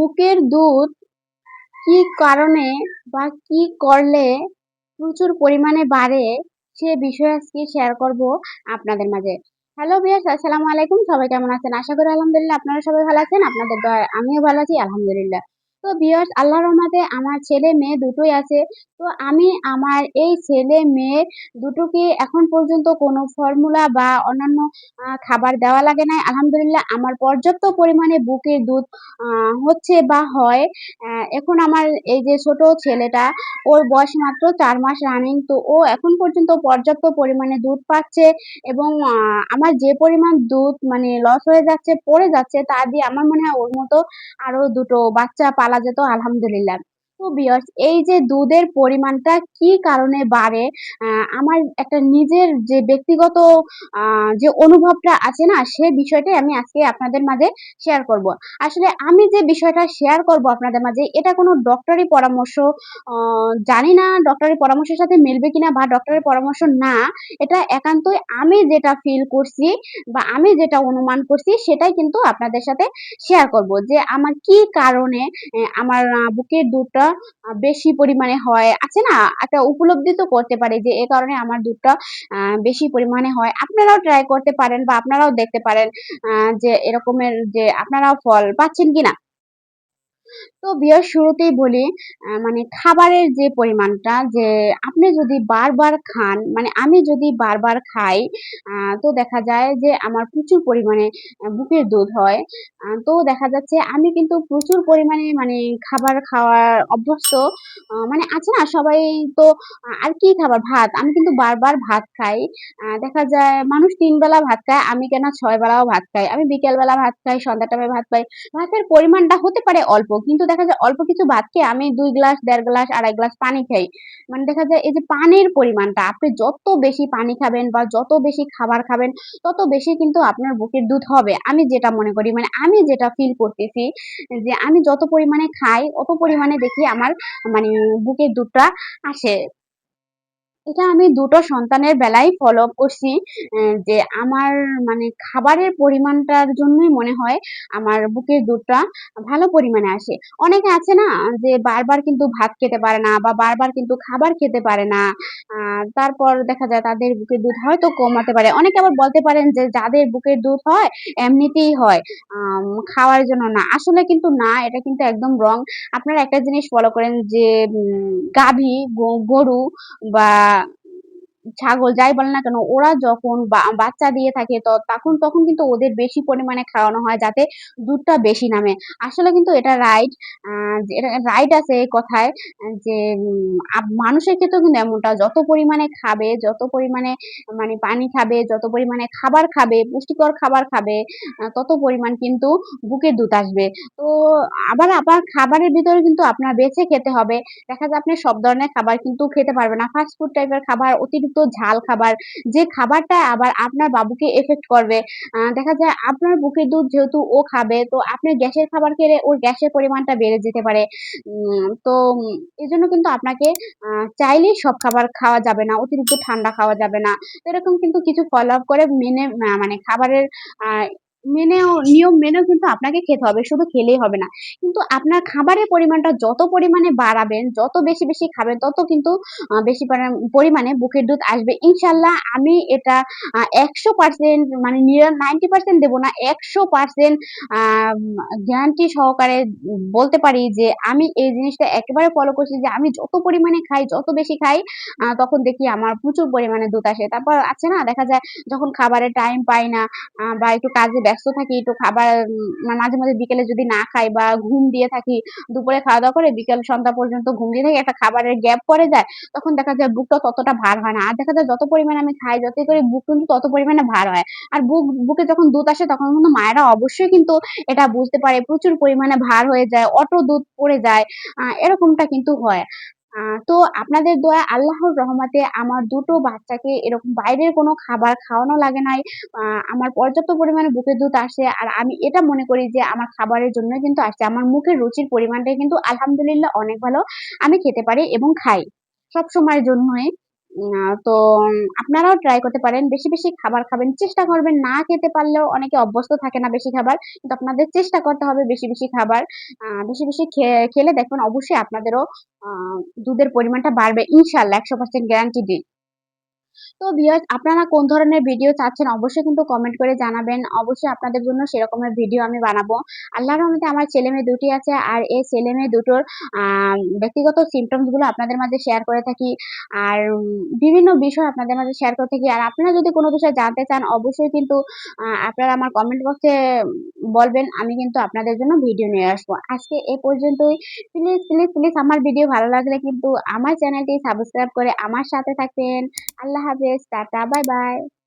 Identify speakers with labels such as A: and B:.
A: বুকের দুধ কি কারণে বা কি করলে প্রচুর পরিমাণে বাড়ে সে বিষয়ে আজকে শেয়ার করব আপনাদের মাঝে। হ্যালো বিয়াস আসসালামু আলাইকুম। সবাই কেমন আছেন? আশা করি আলহামদুলিল্লাহ আপনারা সবাই ভালো আছেন। আপনাদের আমিও ভালো আছি, আলহামদুলিল্লাহ। তো ভিউয়ার্স আল্লাহর রহমতে আমার ছেলে মেয়ে দুটোই আছে। তো আমি আমার এই ছেলে মেয়ে দুটোকে এখন পর্যন্ত কোনো ফর্মুলা বা অন্যান্য খাবার দেওয়া লাগে নাই। আলহামদুলিল্লাহ, আমার পর্যাপ্ত পরিমাণে বুকের দুধ হচ্ছে বা হয় এখন আমার এই যে ছোট ছেলেটা, ওর বয়স মাত্র চার মাস রানিং তো ও এখন পর্যন্ত পর্যাপ্ত পরিমাণে দুধ পাচ্ছে এবং আমার যে পরিমাণ দুধ মানে লস হয়ে যাচ্ছে, পড়ে যাচ্ছে, তা দিয়ে আমার মনে হয় ওর মতো আরও দুটো বাচ্চা পালা যেত আলহামদুলিল্লাহ। তো বিয়ার্স এই যে দুধের পরিমাণটা কি কারণে বাড়ে? আমার একটা নিজের যে ব্যক্তিগত যে অনুভবটা আছে না, সে বিষয়টাই আমি আজকে আপনাদের মাঝে শেয়ার করব। আসলে আমি যে বিষয়টা শেয়ার করব আপনাদের মাঝে, এটা কোনো ডক্টরি পরামর্শ জানি না ডক্টরি পরামর্শের সাথে মিলবে কিনা বা ডক্টরের পরামর্শ না, এটা একান্তই আমি যেটা ফিল করছি বা আমি যেটা অনুমান করছি, সেটাই কিন্তু আপনাদের সাথে শেয়ার করব যে আমার কি কারণে আমার বুকের দুধটা বেশি পরিমাণে হয়। আছে না? একটা উপলব্ধি তো করতে পারে যে, এ কারণে আমার দুধটা বেশি পরিমাণে হয়। আপনারাও ট্রাই করতে পারেন বা আপনারাও দেখতে পারেন যে এরকমের যে, আপনারাও ফল পাচ্ছেন কিনা? তো বিয়ের শুরুতেই বলি মানে খাবারের যে পরিমাণটা, যে আপনি যদি বারবার খান মানে আমি যদি বারবার খাই তো দেখা যায় যে আমার প্রচুর পরিমাণে বুকের দুধ হয়। তো দেখা যাচ্ছে আমি কিন্তু প্রচুর পরিমাণে মানে খাবার খাওয়ার অভ্যস্ত। মানে আছে না, সবাই তো আর কি খাবার? ভাত। আমি কিন্তু বারবার ভাত খাই। দেখা যায় মানুষ তিন বেলা ভাত খায়, আমি কেন ছয় বেলাও ভাত খাই? আমি বিকেলবেলা ভাত খাই সন্ধ্যা টাইমে ভাত খাই। ভাতের পরিমাণটা হতে পারে অল্প কিন্তু দেখা যায় অল্প কিছু ভাত খেয়ে আমি দুই গ্লাস, দেড় গ্লাস, আড়াই গ্লাস পানি খাই। মানে দেখা যায় এই যে পানির পরিমাণটা, আপনি যত বেশি পানি খাবেন বা যত বেশি খাবার খাবেন, তত বেশি কিন্তু আপনার বুকের দুধ হবে। আমি যেটা মনে করি মানে আমি যেটা ফিল করতেছি যে আমি যত পরিমাণে খাই, অত পরিমাণে দেখি আমার মানে বুকের দুধটা আসে। এটা আমি দুটো সন্তানের বেলায় ফলো করছি যে আমার মানে খাবারের পরিমাণটার জন্যই মনে হয় আমার বুকের দুধটা ভালো পরিমাণে আসে। অনেকে আছে না, যে বারবার কিন্তু ভাত খেতে পারে না বা বারবার কিন্তু খাবার খেতে পারে না তারপর দেখা যায় তাদের বুকের দুধ হয়তো কমাতে পারে। অনেকে আবার বলতে পারেন যে যাদের বুকের দুধ হয়, এমনিতেই হয় খাওয়ার জন্য না। আসলে কিন্তু না, এটা কিন্তু একদম রং আপনারা একটা জিনিস ফলো করেন যে গাভী গরু বা ছাগল যাই বলে না কেন, ওরা যখন বাচ্চা দিয়ে থাকে তখন তখন কিন্তু ওদের বেশি পরিমাণে খাওয়ানো হয় যাতে দুধটা বেশি নামে। আসলে কিন্তু এটা রাইট রাইট আছে কথায়, যে মানুষের ক্ষেত্রেও কিন্তু এমনটা, যত পরিমাণে খাবে, যত পরিমাণে মানে পানি খাবে, যত পরিমাণে খাবার খাবে, পুষ্টিকর খাবার খাবে তত পরিমাণ কিন্তু বুকের দুধ আসবে। তো আবার আবার খাবারের ভিতরে কিন্তু আপনার বেছে খেতে হবে। দেখা যায় আপনি সব ধরনের খাবার কিন্তু খেতে পারবে না। ফাস্ট ফুড টাইপের খাবার অতিরিক্ত ঝাল খাবার, যে খাবারটা আবার আপনার বাবুকে এফেক্ট করবে। দেখা যায় আপনার বুকের দুধ যেহেতু ও খাবে, তো আপনি গ্যাসের খাবার খেলে ওর গ্যাসের পরিমাণটা বেড়ে যেতে পারে। তো এই জন্য কিন্তু আপনাকে চাইলেই সব খাবার খাওয়া যাবে না, অতিরিক্ত ঠান্ডা খাওয়া যাবে না। এরকম কিন্তু কিছু ফলো আপ করে মেনে মানে খাবারের মেনেও, নিয়ম মেনেও কিন্তু আপনাকে খেতে হবে, শুধু খেলেই হবে না। কিন্তু আপনার খাবারের পরিমাণটা যত পরিমাণে বাড়াবেন, যত বেশি বেশি খাবেন, তত কিন্তু বেশি পরিমাণে বুকের দুধ আসবে। ইনশাল্লাহ আমি এটা একশো পার্সেন্ট মানে নাইনটি পার্সেন্ট দেবো না, একশো পার্সেন্ট গ্যারান্টি সহকারে বলতে পারি যে আমি এই জিনিসটা একেবারে ফলো করছি যে আমি যত পরিমাণে খাই, যত বেশি খাই তখন দেখি আমার প্রচুর পরিমাণে দুধ আসে। তারপর আছে না, দেখা যায় যখন খাবারের টাইম পাই না বা একটু কাজে ব্যস্ত থাকি একটু খাবার মাঝে মাঝে বিকেলে যদি না খাই বা ঘুম দিয়ে থাকি, দুপুরে খাওয়া দাওয়া করে বিকেল সন্ধ্যা পর্যন্ত ঘুম দিয়ে থাকি, একটা খাবারের গ্যাপ পড়ে যায়, তখন দেখা যায় বুকটা ততটা ভার হয় না। আর দেখা যায় যত পরিমাণে আমি খাই, যতই করে বুক কিন্তু তত পরিমাণে ভার হয়। আর বুক, বুকে যখন দুধ আসে, তখন কিন্তু মায়েরা অবশ্যই কিন্তু এটা বুঝতে পারে, প্রচুর পরিমাণে ভার হয়ে যায়, অটো দুধ পড়ে যায় এরকমটা কিন্তু হয়। তো আপনাদের দয়া আল্লাহর রহমতে আমার দুটো বাচ্চাকে এরকম বাইরের কোনো খাবার খাওয়ানো লাগে নাই। আমার পর্যাপ্ত পরিমাণে বুকের দুধ আসে আর আমি এটা মনে করি যে আমার খাবারের জন্য কিন্তু আসছে আমার মুখের রুচির পরিমাণটা কিন্তু আলহামদুলিল্লাহ অনেক ভালো। আমি খেতে পারি এবং খাই। সব সময়ের জন্যই তো আপনারাও ট্রাই করতে পারেন। বেশি, বেশি খাবার খাবেন। চেষ্টা করবেন না খেতে পারলেও অনেকে অভ্যস্ত থাকে না বেশি খাবার। কিন্তু আপনাদের চেষ্টা করতে হবে বেশি, বেশি খাবার। বেশি, বেশি খেলে দেখবেন অবশ্যই আপনাদেরও দুধের পরিমাণটা বাড়বে ইনশাল্লাহ একশো পার্সেন্ট গ্যারান্টি দিই। তো ভিউয়ার্স আপনারা কোন ধরনের ভিডিও চাচ্ছেন অবশ্যই কিন্তু কমেন্ট করে জানাবেন। অবশ্যই আপনাদের জন্য সেরকমের ভিডিও আমি বানাবো। আল্লাহর রহমতে আমার ছেলেমেয়ে দুটি আছে। আর এই ছেলেমেয়ে দুটোর ব্যক্তিগত symptoms গুলো আপনাদের মাঝে শেয়ার করে থাকি। আর বিভিন্ন বিষয় আপনাদের মাঝে শেয়ার করে থাকি। আর আপনারা যদি কোন বিষয় জানতে চান অবশ্যই কিন্তু আপনারা আমার কমেন্ট বক্সে বলবেন। আমি কিন্তু আপনাদের জন্য ভিডিও নিয়ে আসব। আজকে এ পর্যন্তই। প্লিজ, প্লিজ, প্লিজ আমার ভিডিও ভালো লাগলে কিন্তু আমার চ্যানেলটি সাবস্ক্রাইব করে আমার সাথে থাকবেন। আল্লাহ have a nice tata. Bye bye.